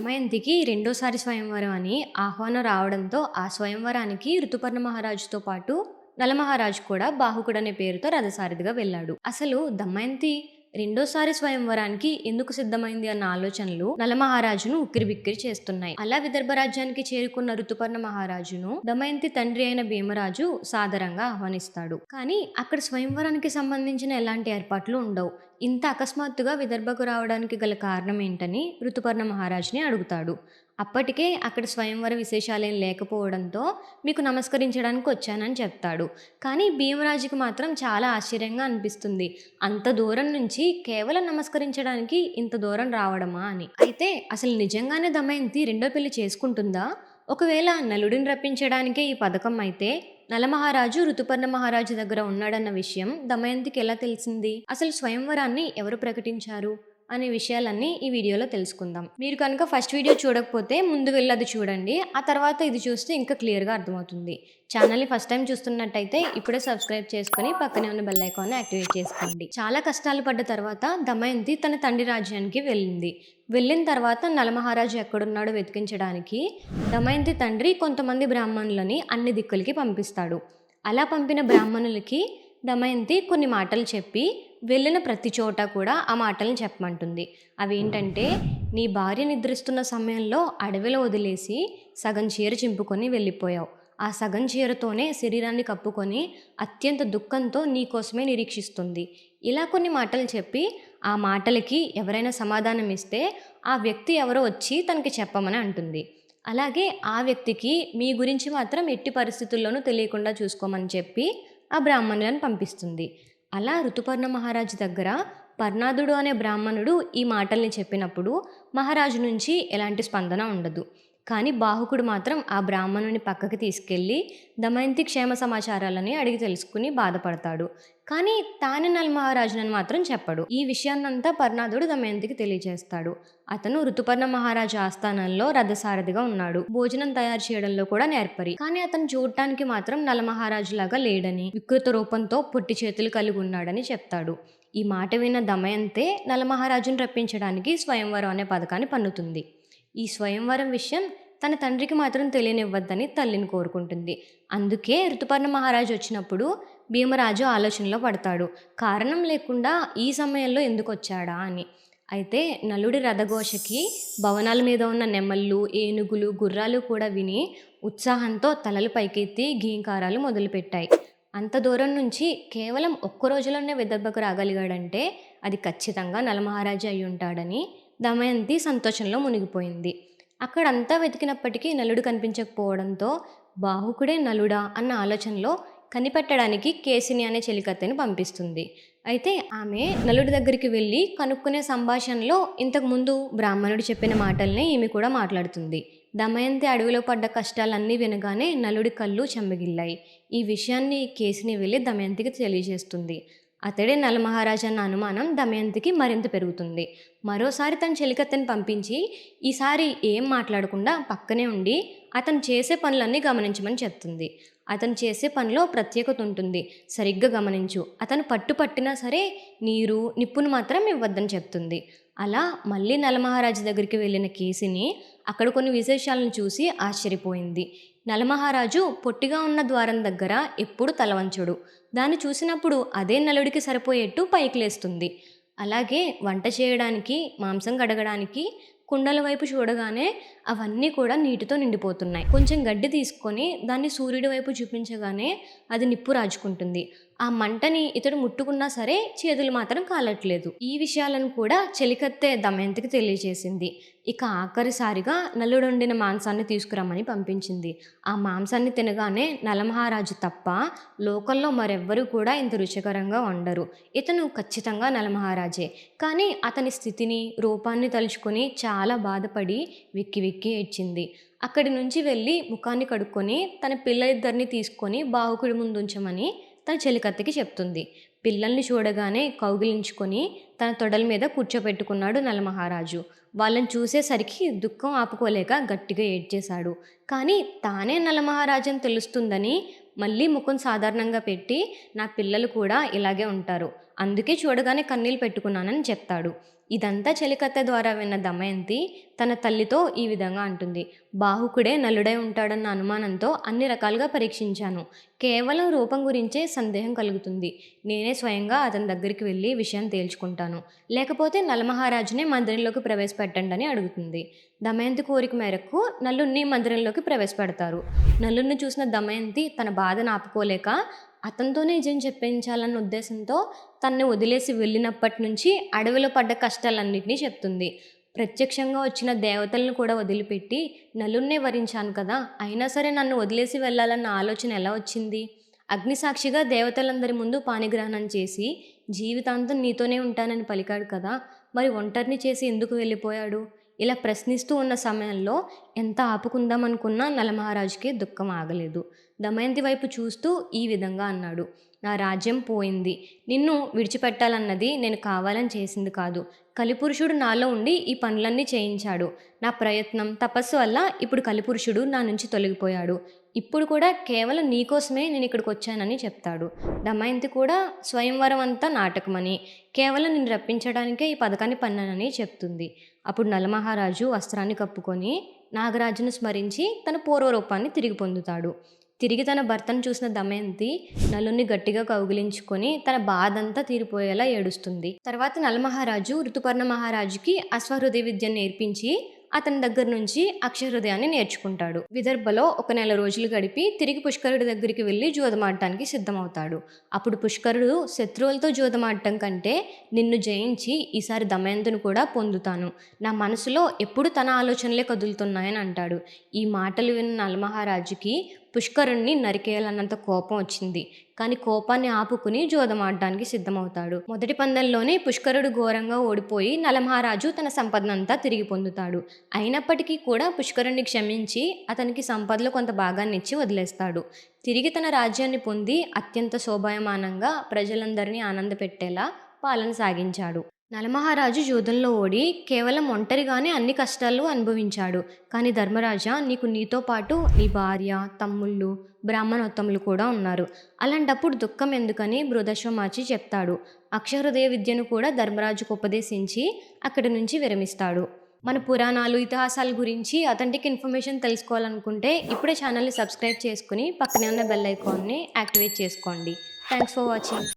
దమయంతికి రెండోసారి స్వయంవరం అని ఆహ్వానం రావడంతో ఆ స్వయంవరానికి ఋతుపర్ణ మహారాజుతో పాటు నలమహారాజు కూడా బాహుకుడు అనే పేరుతో రథసారథిగా వెళ్ళాడు. అసలు దమయంతి రెండోసారి స్వయంవరానికి ఎందుకు సిద్ధమైంది అన్న ఆలోచనలు నల మహారాజును ఉక్కిరిబిక్కిరి చేస్తున్నాయి. అలా విదర్భ రాజ్యానికి చేరుకున్న ఋతుపర్ణ మహారాజును దమయంతి తండ్రి అయిన భీమరాజు సాదరంగా ఆహ్వానిస్తాడు. కానీ అక్కడ స్వయంవరానికి సంబంధించిన ఎలాంటి ఏర్పాట్లు ఉండవు. ఇంత అకస్మాత్తుగా విదర్భకు రావడానికి గల కారణం ఏంటని ఋతుపర్ణ మహారాజుని అడుగుతాడు. అప్పటికే అక్కడ స్వయంవర విశేషాలేం లేకపోవడంతో మీకు నమస్కరించడానికి వచ్చానని చెప్తాడు. కానీ భీమరాజుకి మాత్రం చాలా ఆశ్చర్యంగా అనిపిస్తుంది. అంత దూరం నుంచి కేవలం నమస్కరించడానికి ఇంత దూరం రావడమా అని. అయితే అసలు నిజంగానే దమయంతి రెండో పెళ్ళి చేసుకుంటుందా? ఒకవేళ నలుడిని రప్పించడానికే ఈ పథకం అయితే నలమహారాజు ఋతుపర్ణ మహారాజు దగ్గర ఉన్నాడన్న విషయం దమయంతికి ఎలా తెలిసింది? అసలు స్వయంవరాన్ని ఎవరు ప్రకటించారు? అనే విషయాలన్నీ ఈ వీడియోలో తెలుసుకుందాం. మీరు కనుక ఫస్ట్ వీడియో చూడకపోతే ముందు వెళ్ళి అది చూడండి. ఆ తర్వాత ఇది చూస్తే ఇంకా క్లియర్గా అర్థమవుతుంది. ఛానల్ని ఫస్ట్ టైం చూస్తున్నట్టయితే ఇప్పుడే సబ్స్క్రైబ్ చేసుకుని పక్కనే ఉన్న బెల్ ఐకాన్ని యాక్టివేట్ చేసుకోండి. చాలా కష్టాలు పడ్డ తర్వాత దమయంతి తన తండ్రి రాజ్యానికి వెళ్ళింది. వెళ్ళిన తర్వాత నలమహారాజు ఎక్కడున్నాడో వెతికించడానికి దమయంతి తండ్రి కొంతమంది బ్రాహ్మణులని అన్ని దిక్కులకి పంపిస్తాడు. అలా పంపిన బ్రాహ్మణులకి దమయంతి కొన్ని మాటలు చెప్పి వెళ్ళిన ప్రతి చోట కూడా ఆ మాటలను చెప్పమంటుంది. అవి ఏంటంటే నీ భార్య నిద్రిస్తున్న సమయంలో అడవిలో వదిలేసి సగం చీర చింపుకొని వెళ్ళిపోయావు. ఆ సగం చీరతోనే శరీరాన్ని కప్పుకొని అత్యంత దుఃఖంతో నీ కోసమే నిరీక్షిస్తుంది. ఇలా కొన్ని మాటలు చెప్పి ఆ మాటలకి ఎవరైనా సమాధానం ఇస్తే ఆ వ్యక్తి ఎవరో వచ్చి తనకి చెప్పమని అంటుంది. అలాగే ఆ వ్యక్తికి మీ గురించి మాత్రం ఎట్టి పరిస్థితుల్లోనూ తెలియకుండా చూసుకోమని చెప్పి ఆ బ్రాహ్మణులను పంపిస్తుంది. అలా ఋతుపర్ణ మహారాజు దగ్గర పర్ణాదుడు అనే బ్రాహ్మణుడు ఈ మాటల్ని చెప్పినప్పుడు మహారాజు నుంచి ఎలాంటి స్పందన ఉండదు. కానీ బాహుకుడు మాత్రం ఆ బ్రాహ్మణుని పక్కకి తీసుకెళ్ళి దమయంతి క్షేమ సమాచారాలని అడిగి తెలుసుకుని బాధపడతాడు. కానీ తానే నల్మహారాజునని మాత్రం చెప్పడు. ఈ విషయాన్నంతా పర్ణాదుడు దమయంతికి తెలియజేస్తాడు. అతను ఋతుపర్ణ మహారాజు ఆస్థానంలో రథసారథిగా ఉన్నాడు. భోజనం తయారు చేయడంలో కూడా నేర్పరి. కానీ అతను చూడటానికి మాత్రం నలమహారాజు లాగా లేడని వికృత రూపంతో పొట్టి చేతులు కలిగి ఉన్నాడని చెప్తాడు. ఈ మాట విన్న దమయంతే నలమహారాజును రప్పించడానికి స్వయంవరం అనే పథకాన్ని పన్నుతుంది. ఈ స్వయంవరం విషయం తన తండ్రికి మాత్రం తెలియనివ్వద్దని తల్లిని కోరుకుంటుంది. అందుకే ఋతుపర్ణ మహారాజు వచ్చినప్పుడు భీమరాజు ఆలోచనలో పడతాడు. కారణం లేకుండా ఈ సమయంలో ఎందుకు వచ్చాడా అని. అయితే నలుడి రథఘోషకి భవనాల మీద ఉన్న నెమళ్ళు ఏనుగులు గుర్రాలు కూడా విని ఉత్సాహంతో తలలు పైకెత్తి గీంకారాలు మొదలుపెట్టాయి. అంత దూరం నుంచి కేవలం ఒక్క రోజులోనే విదర్భకు రాగలిగాడంటే అది ఖచ్చితంగా నలమహారాజు అయి ఉంటాడని దమయంతి సంతోషంలో మునిగిపోయింది. అక్కడంతా వెతికినప్పటికీ నలుడు కనిపించకపోవడంతో బాహుకుడే నలుడా అన్న ఆలోచనలో కనిపెట్టడానికి కేసిని అనే చెలికత్తెని పంపిస్తుంది. అయితే ఆమె నలుడి దగ్గరికి వెళ్ళి కనుక్కునే సంభాషణలో ఇంతకుముందు బ్రాహ్మణుడు చెప్పిన మాటల్ని ఈమె కూడా మాట్లాడుతుంది. దమయంతి అడవిలో పడ్డ కష్టాలన్నీ వినగానే నలుడి కళ్ళు చెమ్మగిల్లాయి ఈ విషయాన్ని కేసిని వెళ్ళి దమయంతికి తెలియజేస్తుంది. అతడే నలమహారాజు అన్న అనుమానం దమయంతికి మరింత పెరుగుతుంది. మరోసారి తన చెలికత్తెని పంపించి ఈసారి ఏం మాట్లాడకుండా పక్కనే ఉండి అతను చేసే పనులన్నీ గమనించమని చెప్తుంది. అతను చేసే పనిలో ప్రత్యేకత ఉంటుంది. సరిగ్గా గమనించు. అతను పట్టు పట్టినా సరే నీరు నిప్పును మాత్రం ఇవ్వద్దని చెప్తుంది. అలా మళ్ళీ నలమహారాజు దగ్గరికి వెళ్ళిన కేసిని అక్కడ కొన్ని విశేషాలను చూసి ఆశ్చర్యపోయింది. నలమహారాజు పొట్టిగా ఉన్న ద్వారం దగ్గర ఎప్పుడు తలవంచుడు దాన్ని చూసినప్పుడు అదే నలుడికి సరిపోయేట్టు పైకి లేస్తుంది. అలాగే వంట చేయడానికి మాంసం కడగడానికి కుండల వైపు చూడగానే అవన్నీ కూడా నీటితో నిండిపోతున్నాయి. కొంచెం గడ్డి తీసుకొని దాన్ని సూర్యుడి వైపు చూపించగానే అది నిప్పు రాజుకుంటుంది. ఆ మంటని ఇతడు ముట్టుకున్నా సరే చేతులు మాత్రం కాలట్లేదు. ఈ విషయాలను కూడా చెలికత్తె దమయంతికి తెలియజేసింది ఇక ఆఖరిసారిగా నల్లుడొండిన మాంసాన్ని తీసుకురమ్మని పంపించింది. ఆ మాంసాన్ని తినగానే నలమహారాజు తప్ప లోకల్లో మరెవ్వరూ కూడా ఇంత రుచికరంగా వండరు. ఇతను ఖచ్చితంగా నలమహారాజే. కానీ అతని స్థితిని రూపాన్ని తలుచుకొని చాలా బాధపడి వెక్కి విక్కి ఏడ్చింది. అక్కడి నుంచి వెళ్ళి ముఖాన్ని కడుక్కొని తన పిల్ల ఇద్దరిని తీసుకొని బాహుకుడి ముందు ఉంచమని తన చెలికత్తెకి చెప్తుంది. పిల్లల్ని చూడగానే కౌగిలించుకొని తన తొడల మీద కూర్చోపెట్టుకున్నాడు నలమహారాజు. వాళ్ళని చూసేసరికి దుఃఖం ఆపుకోలేక గట్టిగా ఏడ్చేశాడు. కానీ తానే నలమహారాజు అని తెలుస్తుందని మళ్ళీ ముఖం సాధారణంగా పెట్టి నా పిల్లలు కూడా ఇలాగే ఉంటారు. అందుకే చూడగానే కన్నీళ్ళు పెట్టుకున్నానని చెప్తాడు. ఇదంతా చెలికత్త ద్వారా విన్న దమయంతి తన తల్లితో ఈ విధంగా అంటుంది. బాహుకుడే నలుడై ఉంటాడన్న అనుమానంతో అన్ని రకాలుగా పరీక్షించాను. కేవలం రూపం గురించే సందేహం కలుగుతుంది. నేనే స్వయంగా అతని దగ్గరికి వెళ్ళి విషయం తేల్చుకుంటాను. లేకపోతే నలమహారాజునే మందిరంలోకి ప్రవేశపెట్టండి అని అడుగుతుంది. దమయంతి కోరిక మేరకు నల్లుణ్ణి మందిరంలోకి ప్రవేశపెడతారు. నల్లుణ్ణి చూసిన దమయంతి తన బాధను ఆపుకోలేక అతనితోనే నిజం చెప్పించాలన్న ఉద్దేశంతో తన్ని వదిలేసి వెళ్ళినప్పటి నుంచి అడవిలో పడ్డ కష్టాలన్నింటినీ చెప్తుంది. ప్రత్యక్షంగా వచ్చిన దేవతలను కూడా వదిలిపెట్టి నలున్నే వరించాను కదా అయినా సరే నన్ను వదిలేసి వెళ్ళాలన్న ఆలోచన ఎలా వచ్చింది? అగ్నిసాక్షిగా దేవతలందరి ముందు పానిగ్రహణం చేసి జీవితాంతం నీతోనే ఉంటానని పలికాడు కదా మరి ఒంటరిని చేసి ఎందుకు వెళ్ళిపోయాడు? ఇలా ప్రశ్నిస్తూ ఉన్న సమయంలో ఎంత ఆపుకుందాం అనుకున్నా నలమహారాజుకి దుఃఖం ఆగలేదు. దమయంతి వైపు చూస్తూ ఈ విధంగా అన్నాడు. నా రాజ్యం పోయింది. నిన్ను విడిచిపెట్టాలన్నది నేను కావాలని చేసింది కాదు. కలిపురుషుడు నాలో ఉండి ఈ పనులన్నీ చేయించాడు. నా ప్రయత్నం తపస్సు వల్ల ఇప్పుడు కలిపురుషుడు నా నుంచి తొలగిపోయాడు. ఇప్పుడు కూడా కేవలం నీకోసమే నేను ఇక్కడికి వచ్చానని చెప్తాడు. దమయంతి కూడా స్వయంవరం అంతా నాటకమని కేవలం నిన్ను రప్పించడానికే ఈ పథకాన్ని పన్నానని చెప్తుంది. అప్పుడు నలమహారాజు వస్త్రాన్ని కప్పుకొని నాగరాజును స్మరించి తన పూర్వరూపాన్ని తిరిగి పొందుతాడు. తిరిగి తన భర్తను చూసిన దమయంతి నలుని గట్టిగా కౌగిలించుకొని తన బాధంతా తీరిపోయేలా ఏడుస్తుంది. తర్వాత నలమహారాజు ఋతుపర్ణ మహారాజుకి అశ్వహృదయ విద్యను నేర్పించి అతని దగ్గర నుంచి అక్షహృదయాన్ని నేర్చుకుంటాడు. విదర్భలో ఒక నెల రోజులు గడిపి తిరిగి పుష్కరుడి దగ్గరికి వెళ్ళి జూదమాడటానికి సిద్ధమవుతాడు. అప్పుడు పుష్కరుడు శత్రువులతో జూదమాడటం కంటే నిన్ను జయించి ఈసారి దమయంతుని కూడా పొందుతాను. నా మనసులో ఎప్పుడు తన ఆలోచనలే కదులుతున్నాయని అంటాడు. ఈ మాటలు విన్న నలమహారాజుకి పుష్కరుణ్ణి నరికేయాలన్నంత కోపం వచ్చింది. కానీ కోపాన్ని ఆపుకుని జోదమాడడానికి సిద్ధమవుతాడు. మొదటి పందెంలోనే పుష్కరుడు ఘోరంగా ఓడిపోయి నలమహారాజు తన సంపదనంతా తిరిగి పొందుతాడు. అయినప్పటికీ కూడా పుష్కరుణ్ణి క్షమించి అతనికి సంపదలో కొంత భాగాన్ని ఇచ్చి వదిలేస్తాడు. తిరిగి తన రాజ్యాన్ని పొంది అత్యంత శోభాయమానంగా ప్రజలందరినీ ఆనందపెట్టేలా పాలన సాగించాడు. నలమహారాజు యూదంలో ఓడి కేవలం ఒంటరిగానే అన్ని కష్టాలు అనుభవించాడు. కానీ ధర్మరాజా నీకు నీతో పాటు నీ భార్య తమ్ముళ్ళు బ్రాహ్మణోత్తములు కూడా ఉన్నారు. అలాంటప్పుడు దుఃఖం ఎందుకని బృదశ్వమాచి చెప్తాడు. అక్షహృదయ విద్యను కూడా ధర్మరాజుకు ఉపదేశించి అక్కడి నుంచి విరమిస్తాడు. మన పురాణాలు ఇతిహాసాల గురించి అథెంటిక్ ఇన్ఫర్మేషన్ తెలుసుకోవాలనుకుంటే ఇప్పుడే ఛానల్ని సబ్స్క్రైబ్ చేసుకుని పక్కనే ఉన్న బెల్ ఐకాన్ని యాక్టివేట్ చేసుకోండి. Thanks for watching.